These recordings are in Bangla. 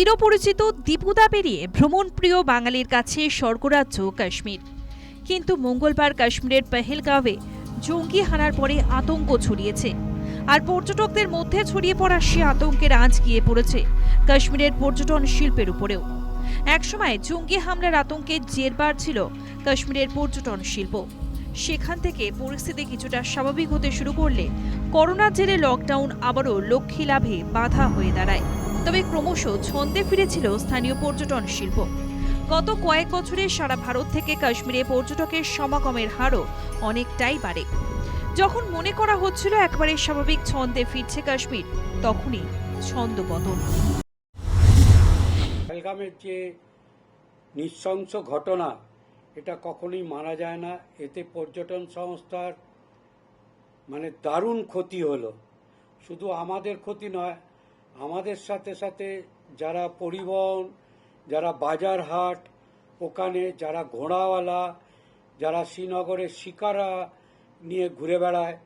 চিরপরিচিত দীপুদা পেরিয়ে ভ্রমণপ্রিয় বাঙালির কাছে স্বর্গরাজ্য কাশ্মীর। কিন্তু মঙ্গলবার কাশ্মীরের পেহেলগাঁওয়ে জঙ্গি হানার পরে আতঙ্ক ছড়িয়েছে। আর পর্যটকদের মধ্যে ছড়িয়ে পড়া সে আতঙ্কের আঁচ গিয়ে পড়েছে কাশ্মীরের পর্যটন শিল্পের উপরেও। একসময় জঙ্গি হামলার আতঙ্কে জেরবার ছিল কাশ্মীরের পর্যটন শিল্প। সেখান থেকে পরিস্থিতি কিছুটা স্বাভাবিক হতে শুরু করলে করোনার জেরে লকডাউন আবারও লক্ষ্মী লাভে বাধা হয়ে দাঁড়ায়। তবে ক্রমশ ছন্দে ফিরেছিল স্থানীয় পর্যটন শিল্প। গত কয়েক বছরে সারা ভারত থেকে কাশ্মীরে পর্যটকের সমাগমের হারও অনেকটাই বাড়ে। যখন মনে করা হচ্ছিল একবারে স্বাভাবিক ছন্দে ফিরছে কাশ্মীর, তখনই ছন্দপতন পহেলগামের যে নৃশংস ঘটনা, এটা কখনোই মানা যায় না। এতে পর্যটন সংস্থার মানে দারুণ ক্ষতি হলো। শুধু আমাদের ক্ষতি নয় আমাদের সাথে সাথে যারা পরিবহন, যারা বাজার হাট, ওখানে যারা ঘোড়াওয়ালা, যারা শ্রীনগরের শিকারা নিয়ে ঘুরে বেড়ায়,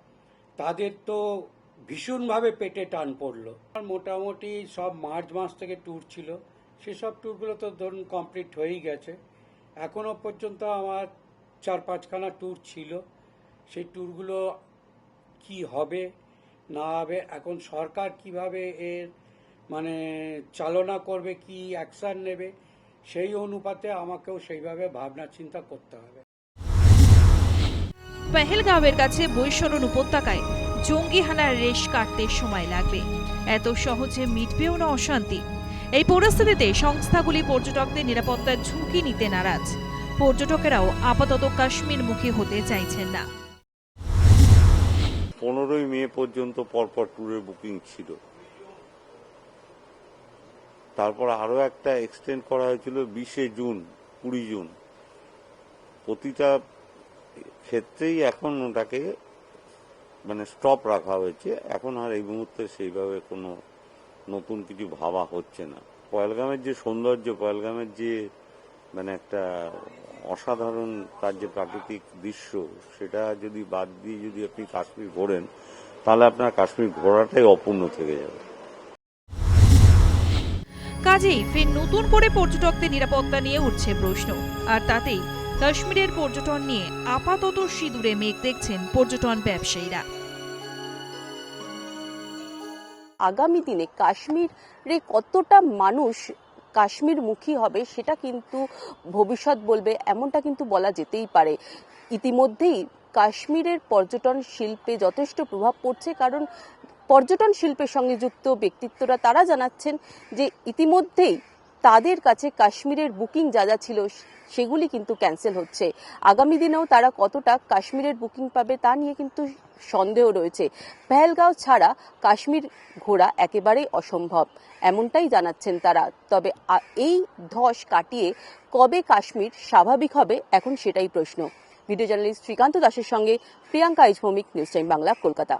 তাদের তো ভীষণভাবে পেটে টান পড়ল। মোটামুটি সব মার্চ মাস থেকে ট্যুর ছিল। সেসব ট্যুরগুলো তো ধরুন কমপ্লিট হয়েই গেছে। এখনও পর্যন্ত আমার চার পাঁচখানা ট্যুর ছিল। সেই ট্যুরগুলো কি হবে না হবে, এখন সরকার কীভাবে এর মানে চালনা করবে, কি অ্যাকশন নেবে, সেই অনুপাতে আমাকেও সেইভাবে ভাবনা চিন্তা করতে হবে। পেহেলগাঁওয়ের কাছে বৈশরণ উপত্যকায় জঙ্গি হানার রেশ কাটতে সময় লাগবে। এত সহজে মিটবেও না অশান্তি। এই পরিস্থিতিতে সংস্থাগুলি পর্যটকদের নিরাপত্তার ঝুঁকি নিতে নারাজ। পর্যটকেরাও আপাতত কাশ্মীরমুখী হতে চাইছেন না। পনেরোই মে পর্যন্ত পরপর ট্যুরের বুকিং ছিল। তারপর আরও একটা এক্সটেন্ড করা হয়েছিল বিশে জুন, কুড়ি জুন। প্রতিটা ক্ষেত্রেই এখন ওটাকে মানে স্টপ রাখা হয়েছে। এখন আর এই মুহূর্তে সেইভাবে কোনো নতুন কিছু ভাবা হচ্ছে না। পয়েলগামের যে সৌন্দর্য, পয়েলগামের যে মানে একটা অসাধারণ তার যে প্রাকৃতিক দৃশ্য সেটা যদি বাদ দিয়ে যদি আপনি কাশ্মীর ঘোরেন তাহলে আপনার কাশ্মীর ঘোরাটাই অপূর্ণ থেকে যাবে। কাজেই ফের নতুন করে পর্যটকদের নিরাপত্তা নিয়ে উঠছে প্রশ্ন। আর তাতেই কাশ্মীরের পর্যটন নিয়ে আপাতত সিঁদুরে মেঘ দেখছেন পর্যটন ব্যবসায়ীরা। আগামী দিনে কাশ্মীরে কতটা মানুষ কাশ্মীরমুখী হবে, সেটা কিন্তু ভবিষ্যৎ বলবে, এমনটা কিন্তু বলা যেতেই পারে। ইতিমধ্যেই কাশ্মীরের পর্যটন শিল্পে যথেষ্ট প্রভাব পড়ছে, কারণ পর্যটন শিল্পের সঙ্গে যুক্ত ব্যক্তিত্বরা তারা জানাচ্ছেন যে ইতিমধ্যেই তাদের কাছে কাশ্মীরের বুকিং যা যা ছিল সেগুলি কিন্তু ক্যান্সেল হচ্ছে। আগামী দিনেও তারা কতটা কাশ্মীরের বুকিং পাবে তা নিয়ে কিন্তু সন্দেহ রয়েছে। পেহেলগাঁও ছাড়া কাশ্মীর ঘোরা একেবারেই অসম্ভব, এমনটাই জানাচ্ছেন তারা। তবে এই ধস কাটিয়ে কবে কাশ্মীর স্বাভাবিক হবে এখন সেটাই প্রশ্ন। ভিডিও জার্নালিস্ট শ্রীকান্ত দাসের সঙ্গে প্রিয়াঙ্কা ইজভৌমিক নিউজ টাইম বাংলা, কলকাতা।